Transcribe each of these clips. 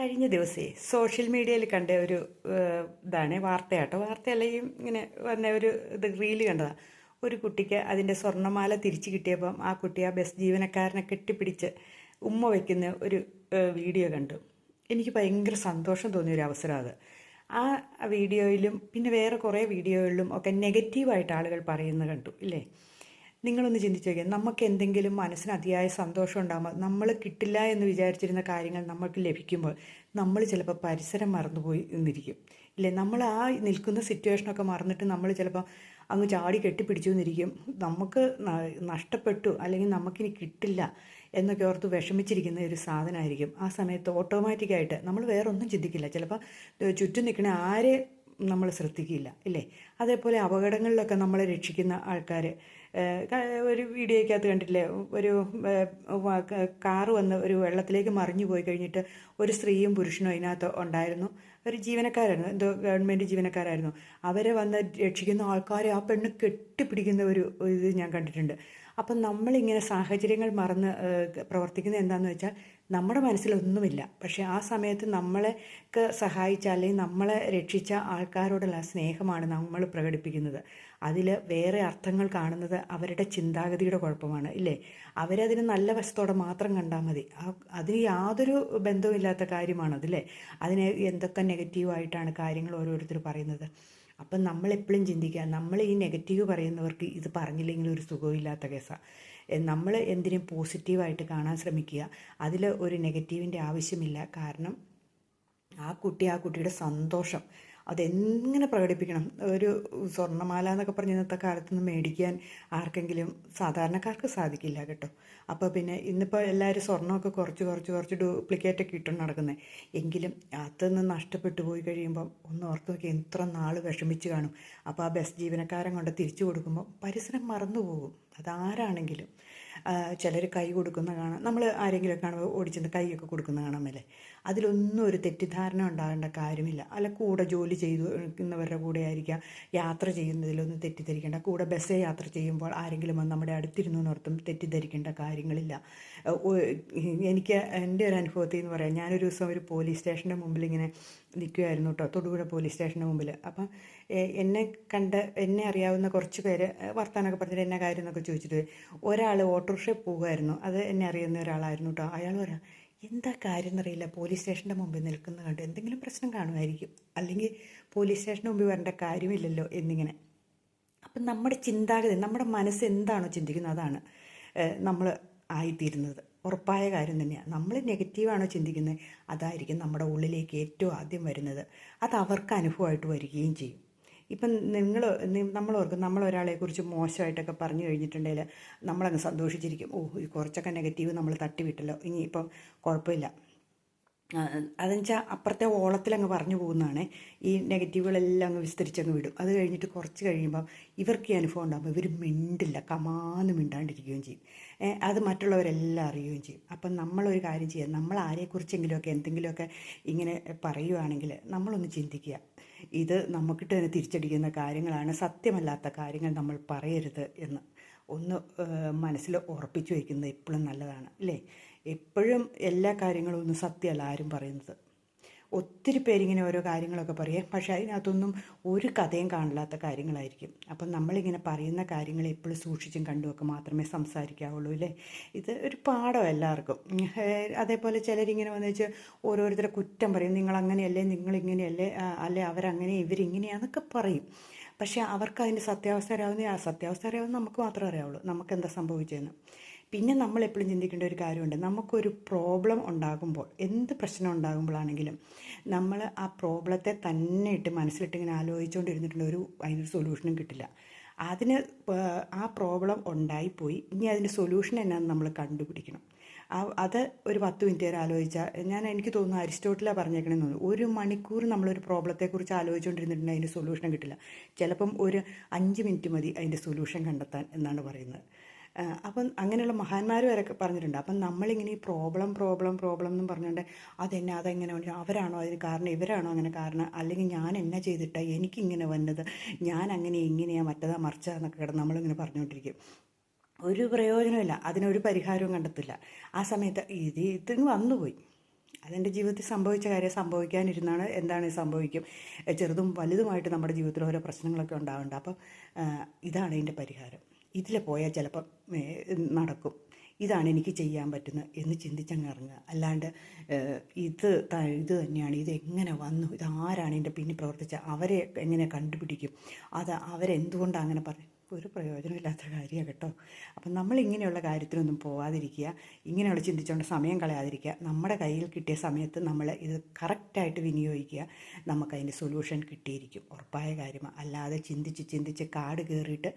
കഴിഞ്ഞ ദിവസേ സോഷ്യൽ മീഡിയയിൽ കണ്ട ഒരു ഇതാണ് വാർത്തയാട്ടോ. വാർത്തയല്ല ഈ ഇങ്ങനെ വന്ന ഒരു ഇത് റീൽ കണ്ടതാണ് ഒരു കുട്ടിക്ക് അതിന്റെ സ്വർണമാല തിരിച്ചു കിട്ടിയപ്പം ആ കുട്ടി ആ ബസ് ജീവനക്കാരനെ കെട്ടിപ്പിടിച്ച് ഉമ്മ വയ്ക്കുന്ന ഒരു വീഡിയോ കണ്ടു. എനിക്ക് ഭയങ്കര സന്തോഷം തോന്നിയ ഒരു അവസരം അത്. ആ വീഡിയോയിലും പിന്നെ വേറെ കുറേ വീഡിയോകളിലും ഒക്കെ നെഗറ്റീവായിട്ട് ആളുകൾ പറയുന്നത് കണ്ടു ഇല്ലേ? നിങ്ങളൊന്ന് ചിന്തിച്ചു നോക്കിയാൽ നമുക്ക് എന്തെങ്കിലും മനസ്സിന് അതിയായ സന്തോഷം ഉണ്ടാകുമ്പോൾ നമ്മൾ കിട്ടില്ല എന്ന് വിചാരിച്ചിരുന്ന കാര്യങ്ങൾ നമുക്ക് ലഭിക്കുമ്പോൾ നമ്മൾ ചിലപ്പോൾ പരിസരം മറന്നുപോയി എന്നിരിക്കും. ഇല്ലേ? നമ്മൾ ആ നിൽക്കുന്ന സിറ്റുവേഷനൊക്കെ മറന്നിട്ട് നമ്മൾ ചിലപ്പോൾ അങ്ങ് ചാടി കെട്ടിപ്പിടിച്ചു എന്നിരിക്കും. നമുക്ക് നഷ്ടപ്പെട്ടു അല്ലെങ്കിൽ നമുക്കിനി കിട്ടില്ല എന്നൊക്കെ ഓർത്ത് വിഷമിച്ചിരിക്കുന്ന ഒരു സാധനമായിരിക്കും. ആ സമയത്ത് ഓട്ടോമാറ്റിക്കായിട്ട് നമ്മൾ വേറൊന്നും ചിന്തിക്കില്ല. ചിലപ്പോൾ ചുറ്റും നിൽക്കുന്ന ആരെ നമ്മൾ ശ്രദ്ധിക്കില്ല ഇല്ലേ? അതേപോലെ അപകടങ്ങളിലൊക്കെ നമ്മളെ രക്ഷിക്കുന്ന ആൾക്കാർ ഒരു വീഡിയോയ്ക്കകത്ത് കണ്ടിട്ടില്ലേ? ഒരു കാറ് വന്ന് ഒരു വെള്ളത്തിലേക്ക് മറിഞ്ഞു പോയി കഴിഞ്ഞിട്ട് ഒരു സ്ത്രീയും പുരുഷനും അതിനകത്ത് ഉണ്ടായിരുന്നു. ഒരു ജീവനക്കാരായിരുന്നു എന്തോ ഗവൺമെന്റ് ജീവനക്കാരായിരുന്നു. അവരെ വന്ന് രക്ഷിക്കുന്ന ആൾക്കാരെ ആ പെണ്ണ് കെട്ടിപ്പിടിക്കുന്ന ഒരു ഇത് ഞാൻ കണ്ടിട്ടുണ്ട്. അപ്പം നമ്മളിങ്ങനെ സാഹചര്യങ്ങൾ മറന്ന് പ്രവർത്തിക്കുന്നത് എന്താണെന്ന് വെച്ചാൽ നമ്മുടെ മനസ്സിലൊന്നുമില്ല. പക്ഷേ ആ സമയത്ത് നമ്മളെക്ക് സഹായിച്ച അല്ലെങ്കിൽ നമ്മളെ രക്ഷിച്ച ആൾക്കാരോടുള്ള സ്നേഹമാണ് നമ്മൾ പ്രകടിപ്പിക്കുന്നത്. അതിൽ വേറെ അർത്ഥങ്ങൾ കാണുന്നത് അവരുടെ ചിന്താഗതിയുടെ കുഴപ്പമാണ് ഇല്ലേ? അവരതിന് നല്ല വശത്തോടെ മാത്രം കണ്ടാൽ മതി. അതിന് യാതൊരു ബന്ധവുമില്ലാത്ത കാര്യമാണ് അതില്ലേ അതിന് എന്തൊക്കെ നെഗറ്റീവായിട്ടാണ് കാര്യങ്ങൾ ഓരോരുത്തർ പറയുന്നത്. അപ്പം നമ്മളെപ്പോഴും ചിന്തിക്കുക നമ്മൾ ഈ നെഗറ്റീവ് പറയുന്നവർക്ക് ഇത് പറഞ്ഞില്ലെങ്കിൽ ഒരു സുഖമില്ലാത്ത കേസാണ് നമ്മൾ എന്തിനും പോസിറ്റീവായിട്ട് കാണാൻ ശ്രമിക്കുക അതിൽ ഒരു നെഗറ്റീവിന്റെ ആവശ്യമില്ല. കാരണം ആ കുട്ടി ആ കുട്ടിയുടെ സന്തോഷം അതെങ്ങനെ പ്രകടിപ്പിക്കണം? ഒരു സ്വർണമാല എന്നൊക്കെ പറഞ്ഞ് ഇന്നത്തെ കാലത്തൊന്നും മേടിക്കാൻ ആർക്കെങ്കിലും സാധാരണക്കാർക്ക് സാധിക്കില്ല കേട്ടോ. അപ്പോൾ പിന്നെ ഇന്നിപ്പോൾ എല്ലാവരും സ്വർണമൊക്കെ കുറച്ച് കുറച്ച് കുറച്ച് ഡ്യൂപ്ലിക്കേറ്റ് ഒക്കെ നടക്കുന്നത് എങ്കിലും അതൊന്ന് നഷ്ടപ്പെട്ടു പോയി കഴിയുമ്പോൾ ഒന്ന് ഓർത്ത് നോക്കി എത്ര നാൾ വിഷമിച്ച് കാണും. അപ്പോൾ ആ ബസ് ജീവനക്കാരൻ കൊണ്ട് തിരിച്ചു കൊടുക്കുമ്പോൾ പരിസരം മറന്നു പോകും. അതാരാണെങ്കിലും. ചിലർ കൈ കൊടുക്കുന്ന കാണാം. നമ്മൾ ആരെങ്കിലുമൊക്കെ കാണുമ്പോൾ ഓടിച്ചെന്ന് കൈയൊക്കെ കൊടുക്കുന്ന കാണാമല്ലേ അതിലൊന്നും ഒരു തെറ്റിദ്ധാരണ ഉണ്ടാകേണ്ട കാര്യമില്ല. അല്ല കൂടെ ജോലി ചെയ്തു നിൽക്കുന്നവരുടെ കൂടെ ആയിരിക്കാം. യാത്ര ചെയ്യുന്നതിലൊന്നും തെറ്റിദ്ധരിക്കേണ്ട. കൂടെ ബസ്സേ യാത്ര ചെയ്യുമ്പോൾ ആരെങ്കിലും വന്ന് നമ്മുടെ അടുത്തിരുന്നു എന്നോർത്തും തെറ്റിദ്ധരിക്കേണ്ട കാര്യങ്ങളില്ല. എനിക്ക് എന്റെ ഒരു അനുഭവത്തിൽ എന്ന് പറയാം. ഞാനൊരു ദിവസം ഒരു പോലീസ് സ്റ്റേഷന്റെ മുമ്പിൽ ഇങ്ങനെ നിൽക്കുമായിരുന്നു കേട്ടോ തൊടുപുഴ പോലീസ് സ്റ്റേഷന്റെ മുമ്പിൽ അപ്പം എന്നെ കണ്ട് എന്നെ അറിയാവുന്ന കുറച്ച് പേര് വർത്താനൊക്കെ പറഞ്ഞിട്ട് എന്നെ കാര്യം എന്നൊക്കെ ചോദിച്ചിട്ട് ഒരാൾ ഓട്ടോറിക്ഷയിൽ പോകുമായിരുന്നു അത് എന്നെ അറിയുന്ന ഒരാളായിരുന്നു കേട്ടോ അയാൾ പറയാം എന്താ കാര്യം എന്നറിയില്ല. പോലീസ് സ്റ്റേഷന്റെ മുമ്പിൽ നിൽക്കുന്ന കണ്ട് എന്തെങ്കിലും പ്രശ്നം കാണുമായിരിക്കും. അല്ലെങ്കിൽ പോലീസ് സ്റ്റേഷന്റെ മുമ്പിൽ വരേണ്ട കാര്യമില്ലല്ലോ എന്നിങ്ങനെ. അപ്പം നമ്മുടെ ചിന്താഗതി നമ്മുടെ മനസ്സ് എന്താണോ ചിന്തിക്കുന്നത് അതാണ് നമ്മൾ ആയിത്തീരുന്നത്. ഉറപ്പായ കാര്യം തന്നെയാണ് നമ്മൾ നെഗറ്റീവാണോ ചിന്തിക്കുന്നത്? അതായിരിക്കും നമ്മുടെ ഉള്ളിലേക്ക് ഏറ്റവും ആദ്യം വരുന്നത്. അത് അവർക്ക് അനുഭവമായിട്ട് വരികയും ചെയ്യും. ഇപ്പം നിങ്ങൾ നമ്മൾ ഓർക്കും നമ്മൾ ഒരാളെക്കുറിച്ച് മോശമായിട്ടൊക്കെ പറഞ്ഞു കഴിഞ്ഞിട്ടുണ്ടെങ്കിൽ നമ്മളങ്ങ് സന്തോഷിച്ചിരിക്കും. ഓ കുറച്ചൊക്കെ നെഗറ്റീവ് നമ്മൾ തട്ടിവിട്ടല്ലോ. ഇനി ഇപ്പം കുഴപ്പമില്ല. അതെന്ന് വെച്ചാൽ അപ്പുറത്തെ ഓളത്തിലങ്ങ് പറഞ്ഞു പോകുന്നതാണ്. ഈ നെഗറ്റീവുകളെല്ലാം അങ്ങ് വിസ്തരിച്ചങ്ങ് വിടും. അത് കഴിഞ്ഞിട്ട് കുറച്ച് കഴിയുമ്പം ഇവർക്ക് ഈ അനുഭവം ഉണ്ടാകുമ്പോൾ ഇവർ മിണ്ടില്ല. കമാന്ന് മിണ്ടാണ്ടിരിക്കുകയും ചെയ്യും. അത് മറ്റുള്ളവരെല്ലാം അറിയുകയും ചെയ്യും. അപ്പം നമ്മളൊരു കാര്യം ചെയ്യുക നമ്മൾ ആരെക്കുറിച്ചെങ്കിലുമൊക്കെ എന്തെങ്കിലുമൊക്കെ ഇങ്ങനെ പറയുവാണെങ്കിൽ നമ്മളൊന്ന് ചിന്തിക്കുക. ഇത് നമുക്കിട്ട് തന്നെ തിരിച്ചടിക്കുന്ന കാര്യങ്ങളാണ്. സത്യമല്ലാത്ത കാര്യങ്ങൾ നമ്മൾ പറയരുത് എന്ന്. ഒന്ന് മനസ്സിൽ ഉറപ്പിച്ചു വയ്ക്കുന്നത് എപ്പോഴും നല്ലതാണ് അല്ലേ? എപ്പോഴും എല്ലാ കാര്യങ്ങളും ഒന്ന് സത്യമല്ല ആരും പറയുന്നത്. ഒത്തിരി പേരിങ്ങനെ ഓരോ കാര്യങ്ങളൊക്കെ പറയും. പക്ഷേ അതിനകത്തൊന്നും ഒരു കഥയും കാണില്ലാത്ത കാര്യങ്ങളായിരിക്കും. അപ്പം നമ്മളിങ്ങനെ പറയുന്ന കാര്യങ്ങൾ എപ്പോഴും സൂക്ഷിച്ചും കണ്ടുമൊക്കെ മാത്രമേ സംസാരിക്കാവുള്ളൂ അല്ലേ? ഇത് ഒരു പാഠം എല്ലാവർക്കും. അതേപോലെ ചിലരിങ്ങനെ വന്നു വെച്ചാൽ ഓരോരുത്തരെ കുറ്റം പറയും. നിങ്ങളിങ്ങനെയല്ലേ അല്ലെ അല്ലേ അവരങ്ങനെ ഇവരിങ്ങനെയാന്നൊക്കെ പറയും. പക്ഷേ അവർക്ക് അതിന്റെ സത്യാവസ്ഥ അറിയാവുന്ന ആ സത്യാവസ്ഥ അറിയാവുന്ന നമുക്ക് മാത്രമേ അറിയാവുള്ളൂ. നമുക്ക് എന്താ സംഭവിച്ചതെന്ന് പിന്നെ നമ്മൾ എപ്പോഴും ചിന്തിക്കേണ്ട ഒരു കാര്യമുണ്ട്. നമുക്കൊരു പ്രോബ്ലം ഉണ്ടാകുമ്പോൾ എന്ത് പ്രശ്നം ഉണ്ടാകുമ്പോഴാണെങ്കിലും നമ്മൾ ആ പ്രോബ്ലത്തെ തന്നെ ഇട്ട് മനസ്സിലിട്ട് ഇങ്ങനെ ഒരു അതിനൊരു സൊല്യൂഷനും കിട്ടില്ല. അതിന് ആ പ്രോബ്ലം ഉണ്ടായിപ്പോയി. ഇനി അതിന്റെ സൊല്യൂഷൻ എന്നാന്ന് നമ്മൾ കണ്ടുപിടിക്കണം. ആ അത് ഒരു പത്ത് മിനിറ്റ് നേരം ആലോചിച്ചാൽ ഞാൻ എനിക്ക് തോന്നുന്നു അരിസ്റ്റോട്ടിലാണ് പറഞ്ഞേക്കണമെന്ന് തോന്നുന്നു. ഒരു മണിക്കൂർ നമ്മളൊരു പ്രോബ്ലത്തെക്കുറിച്ച് ആലോചിച്ചുകൊണ്ടിരുന്നിട്ടുണ്ടെങ്കിൽ അതിന്റെ സൊല്യൂഷൻ കിട്ടില്ല. ചിലപ്പം ഒരു അഞ്ച് മിനിറ്റ് മതി അതിന്റെ സൊല്യൂഷൻ കണ്ടെത്താൻ എന്നാണ് പറയുന്നത്. അപ്പം അങ്ങനെയുള്ള മഹാന്മാർ വരെ പറഞ്ഞിട്ടുണ്ട്. അപ്പം നമ്മളിങ്ങനെ ഈ പ്രോബ്ലം പ്രോബ്ലം പ്രോബ്ലം എന്ന് പറഞ്ഞുകൊണ്ട് അതെന്നെ അതെങ്ങനെ അവരാണോ അതിന് കാരണം? ഇവരാണോ അങ്ങനെ കാരണം? അല്ലെങ്കിൽ ഞാൻ എന്നെ ചെയ്തിട്ടാ എനിക്കിങ്ങനെ വന്നത്? ഞാൻ അങ്ങനെ ഇങ്ങനെയാ മറ്റതാ മറിച്ചാ എന്നൊക്കെ കിടന്ന് നമ്മളിങ്ങനെ പറഞ്ഞുകൊണ്ടിരിക്കും ഒരു പ്രയോജനമില്ല അതിനൊരു പരിഹാരവും കണ്ടെത്തില്ല. ആ സമയത്ത് ഇത് ഇതിന് വന്നുപോയി. അതെന്റെ ജീവിതത്തിൽ സംഭവിച്ച കാര്യം സംഭവിക്കാനിരുന്നാണ് എന്താണ് സംഭവിക്കും. ചെറുതും വലുതുമായിട്ട് നമ്മുടെ ജീവിതത്തിൽ ഓരോ പ്രശ്നങ്ങളൊക്കെ ഉണ്ടാവുന്നുണ്ട് അപ്പം ഇതാണ് ഇതിന്റെ പരിഹാരം. ഇതിൽ പോയാൽ ചിലപ്പം നടക്കും. ഇതാണ് എനിക്ക് ചെയ്യാൻ പറ്റുന്നത് എന്ന് ചിന്തിച്ചങ്ങ് ഇറങ്ങുക അല്ലാണ്ട് ഇത് ഇത് തന്നെയാണ്. ഇത് എങ്ങനെ വന്നു? ഇത് ആരാണ് എന്റെ പിന്നിൽ പ്രവർത്തിച്ച അവരെ എങ്ങനെ കണ്ടുപിടിക്കും? അത് അവരെന്തുകൊണ്ടാണ് അങ്ങനെ പറയും ഒരു പ്രയോജനമില്ലാത്ത കാര്യമാണ് കേട്ടോ. അപ്പം നമ്മൾ ഇങ്ങനെയുള്ള കാര്യത്തിനൊന്നും പോവാതിരിക്കുക. ഇങ്ങനെയുള്ള ചിന്തിച്ചുകൊണ്ട് സമയം കളയാതിരിക്കുക. നമ്മുടെ കയ്യിൽ കിട്ടിയ സമയത്ത് നമ്മൾ ഇത് കറക്റ്റായിട്ട് വിനിയോഗിക്കുക. നമുക്കതിന്റെ സൊല്യൂഷൻ കിട്ടിയിരിക്കും. ഉറപ്പായ കാര്യമാണ് അല്ലാതെ ചിന്തിച്ച് ചിന്തിച്ച് കാട് കയറിയിട്ട്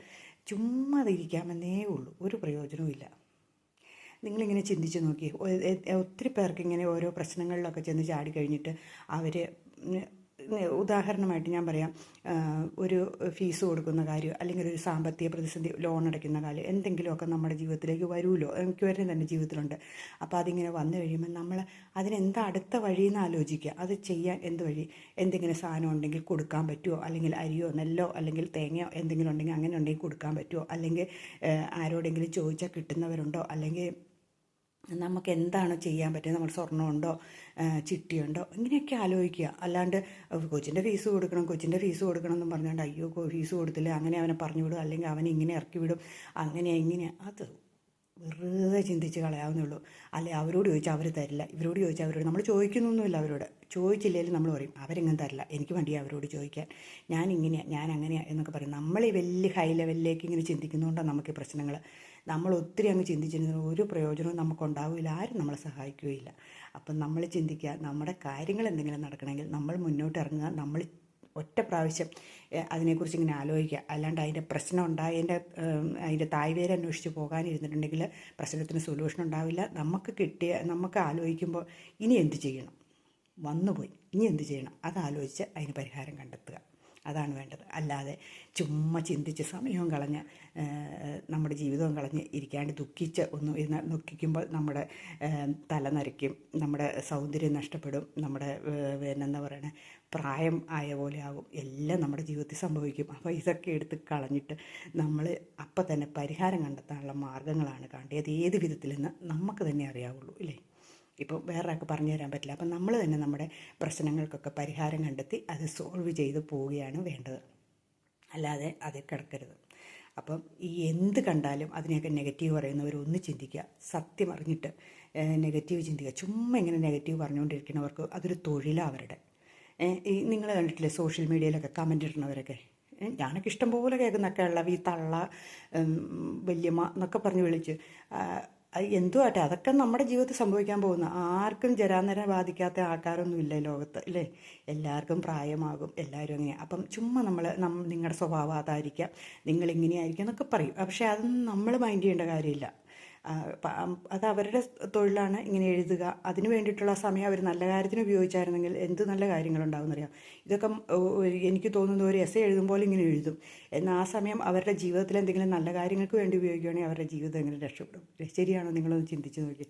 ചുമ്മാ ഇരിക്കാമെന്നേ ഉള്ളൂ. ഒരു പ്രയോജനവും നിങ്ങളിങ്ങനെ ചിന്തിച്ച് നോക്കി. ഒത്തിരി പേർക്ക് ഇങ്ങനെ ഓരോ പ്രശ്നങ്ങളിലൊക്കെ ചെന്ന് ചാടി കഴിഞ്ഞിട്ട് അവർ ഉദാഹരണമായിട്ട് ഞാൻ പറയാം ഒരു ഫീസ് കൊടുക്കുന്ന കാര്യം അല്ലെങ്കിൽ ഒരു സാമ്പത്തിക പ്രതിസന്ധി ലോൺ അടയ്ക്കുന്ന കാര്യം എന്തെങ്കിലുമൊക്കെ നമ്മുടെ ജീവിതത്തിലേക്ക് വരുമല്ലോ. വരെ തന്നെ ജീവിതത്തിലുണ്ട്. അപ്പോൾ അതിങ്ങനെ വന്നു കഴിയുമ്പോൾ നമ്മൾ അതിനെന്താ അടുത്ത വഴിയെന്ന് ആലോചിക്കുക. അത് ചെയ്യാൻ എന്ത് വഴി? എന്തെങ്കിലും സാധനം ഉണ്ടെങ്കിൽ കൊടുക്കാൻ പറ്റുമോ അല്ലെങ്കിൽ അരിയോ നെല്ലോ അല്ലെങ്കിൽ തേങ്ങയോ എന്തെങ്കിലും ഉണ്ടെങ്കിൽ അങ്ങനെ ഉണ്ടെങ്കിൽ കൊടുക്കാൻ പറ്റുമോ അല്ലെങ്കിൽ ആരോടെങ്കിലും ചോദിച്ചാൽ കിട്ടുന്നവരുണ്ടോ? അല്ലെങ്കിൽ നമുക്ക് എന്താണ് ചെയ്യാൻ പറ്റുന്നത് നമ്മൾ സ്വർണമുണ്ടോ? ചിട്ടിയുണ്ടോ? ഇങ്ങനെയൊക്കെ ആലോചിക്കുക. അല്ലാണ്ട് കൊച്ചിന്റെ ഫീസ് കൊടുക്കണം കൊച്ചിന്റെ ഫീസ് കൊടുക്കണം എന്നും പറഞ്ഞുകൊണ്ട് അയ്യോ ഫീസ് കൊടുത്തില്ല അങ്ങനെ അവനെ പറഞ്ഞു വിടും അല്ലെങ്കിൽ അവനെ ഇങ്ങനെ ഇറക്കി വിടും അങ്ങനെ ഇങ്ങനെ. അത് വെറുതെ ചിന്തിച്ച് കളയാവുന്നേ ഉള്ളൂ. അല്ലെ അവരോട് ചോദിച്ചാൽ അവർ തരില്ല. ഇവരോട് ചോദിച്ചാൽ അവരോട്. നമ്മൾ ചോദിക്കുന്നൊന്നുമില്ല അവരോട്. ചോദിച്ചില്ലെങ്കിൽ നമ്മൾ പറയും അവരിങ്ങനെ തരില്ല. എനിക്ക് വേണ്ടി അവരോട് ചോദിക്കാൻ. ഞാൻ ഇങ്ങനെയാണ് ഞാൻ അങ്ങനെയാണ് എന്നൊക്കെ പറയും. നമ്മൾ ഈ വലിയ ഹൈ ലെവലിലേക്ക് ഇങ്ങനെ ചിന്തിക്കുന്നതുകൊണ്ടാണ് നമുക്ക് ഈ പ്രശ്നങ്ങൾ നമ്മൾ ഒത്തിരി അങ്ങ് ചിന്തിച്ചിരുന്ന ഒരു പ്രയോജനവും നമുക്കുണ്ടാവില്ല. ആരും നമ്മളെ സഹായിക്കുകയില്ല. അപ്പം നമ്മൾ ചിന്തിക്കുക നമ്മുടെ കാര്യങ്ങൾ എന്തെങ്കിലും നടക്കണമെങ്കിൽ നമ്മൾ മുന്നോട്ട് ഇറങ്ങുക നമ്മൾ ഒറ്റ പ്രാവശ്യം അതിനെക്കുറിച്ച് ഇങ്ങനെ ആലോചിക്കുക. അല്ലാണ്ട് അതിന്റെ പ്രശ്നം ഉണ്ടായതിന്റെ അതിന്റെ തായ്വേര് അന്വേഷിച്ച് പോകാനിരുന്നിട്ടുണ്ടെങ്കിൽ പ്രശ്നത്തിന് സൊല്യൂഷൻ ഉണ്ടാവില്ല. നമുക്ക് കിട്ടിയ നമുക്ക് ആലോചിക്കുമ്പോൾ ഇനി എന്ത് ചെയ്യണം? വന്നുപോയി. ഇനി എന്ത് ചെയ്യണം? അത് ആലോചിച്ച് അതിന് പരിഹാരം കണ്ടെത്തുക. അതാണ് വേണ്ടത്. അല്ലാതെ ചുമ്മാ ചിന്തിച്ച് സമയവും കളഞ്ഞ് നമ്മുടെ ജീവിതവും കളഞ്ഞ് ഇരിക്കാണ്ട് ദുഃഖിച്ച് ഒന്നും ഇരുന്ന് ദുഃഖിക്കുമ്പോൾ നമ്മുടെ തല നരയ്ക്കും നമ്മുടെ സൗന്ദര്യം നഷ്ടപ്പെടും നമ്മുടെ പിന്നെന്താ പറയണേ പ്രായം ആയ പോലെ ആകും. എല്ലാം നമ്മുടെ ജീവിതത്തിൽ സംഭവിക്കും. അപ്പോൾ ഇതൊക്കെ എടുത്ത് കളഞ്ഞിട്ട് നമ്മൾ അപ്പം തന്നെ പരിഹാരം കണ്ടെത്താനുള്ള മാർഗങ്ങളാണ് കാണേണ്ടത് ഏത് വിധത്തിലെന്ന് നമുക്ക് തന്നെ അറിയാവുള്ളൂ ഇല്ലേ? ഇപ്പോൾ വേറെ ആൾക്ക് പറഞ്ഞു തരാൻ പറ്റില്ല. അപ്പം നമ്മൾ തന്നെ നമ്മുടെ പ്രശ്നങ്ങൾക്കൊക്കെ പരിഹാരം കണ്ടെത്തി അത് സോൾവ് ചെയ്ത് പോവുകയാണ് വേണ്ടത്. അല്ലാതെ അത് കിടക്കരുത്. അപ്പം ഈ എന്ത് കണ്ടാലും അതിനെയൊക്കെ നെഗറ്റീവ് പറയുന്നവരൊന്ന് ചിന്തിക്കുക. സത്യം അറിഞ്ഞിട്ട് നെഗറ്റീവ് ചിന്തിക്കുക. ചുമ്മാ ഇങ്ങനെ നെഗറ്റീവ് പറഞ്ഞുകൊണ്ടിരിക്കുന്നവർക്ക് അതൊരു തൊഴിലാണ് അവരുടെ. ഈ നിങ്ങൾ കണ്ടിട്ടില്ലേ സോഷ്യൽ മീഡിയയിലൊക്കെ കമന്റ് ഇടുന്നവരൊക്കെ? ഞാനൊക്കെ ഇഷ്ടം പോലെ കേൾക്കുന്നൊക്കെ ഉള്ള ഈ തള്ള വല്യമ്മ എന്നൊക്കെ പറഞ്ഞ് വിളിച്ച് ആ, അത് എന്തു ആട്ടെ അതൊക്കെ നമ്മുടെ ജീവിതത്തിൽ സംഭവിക്കാൻ പോകുന്ന. ആർക്കും ജരാനര ബാധിക്കാത്ത ആൾക്കാരൊന്നും ഇല്ല ലോകത്ത് അല്ലേ എല്ലാവർക്കും പ്രായമാകും എല്ലാവരും അങ്ങനെ. അപ്പം ചുമ്മാ നമ്മൾ നിങ്ങളുടെ സ്വഭാവം അതായിരിക്കാം നിങ്ങളിങ്ങനെയായിരിക്കാം എന്നൊക്കെ പറയും. പക്ഷേ അതൊന്നും നമ്മൾ മൈൻഡ് ചെയ്യേണ്ട കാര്യമില്ല. അത് അവരുടെ തൊഴിലാണ് ഇങ്ങനെ എഴുതുക. അതിന് വേണ്ടിയിട്ടുള്ള സമയം അവർ നല്ല കാര്യത്തിന് ഉപയോഗിച്ചായിരുന്നെങ്കിൽ എന്ത് നല്ല കാര്യങ്ങളുണ്ടാവുമെന്നറിയാം ഇതൊക്കെ എനിക്ക് തോന്നുന്നത് ഒരു എസ് എഴുതുമ്പോൾ ഇങ്ങനെ എഴുതും. എന്നാൽ ആ സമയം അവരുടെ ജീവിതത്തിൽ എന്തെങ്കിലും നല്ല കാര്യങ്ങൾക്ക് വേണ്ടി ഉപയോഗിക്കുകയാണെങ്കിൽ അവരുടെ ജീവിതം എങ്ങനെ രക്ഷപ്പെടും? ശരിയാണോ നിങ്ങളൊന്ന് ചിന്തിച്ച് നോക്കി.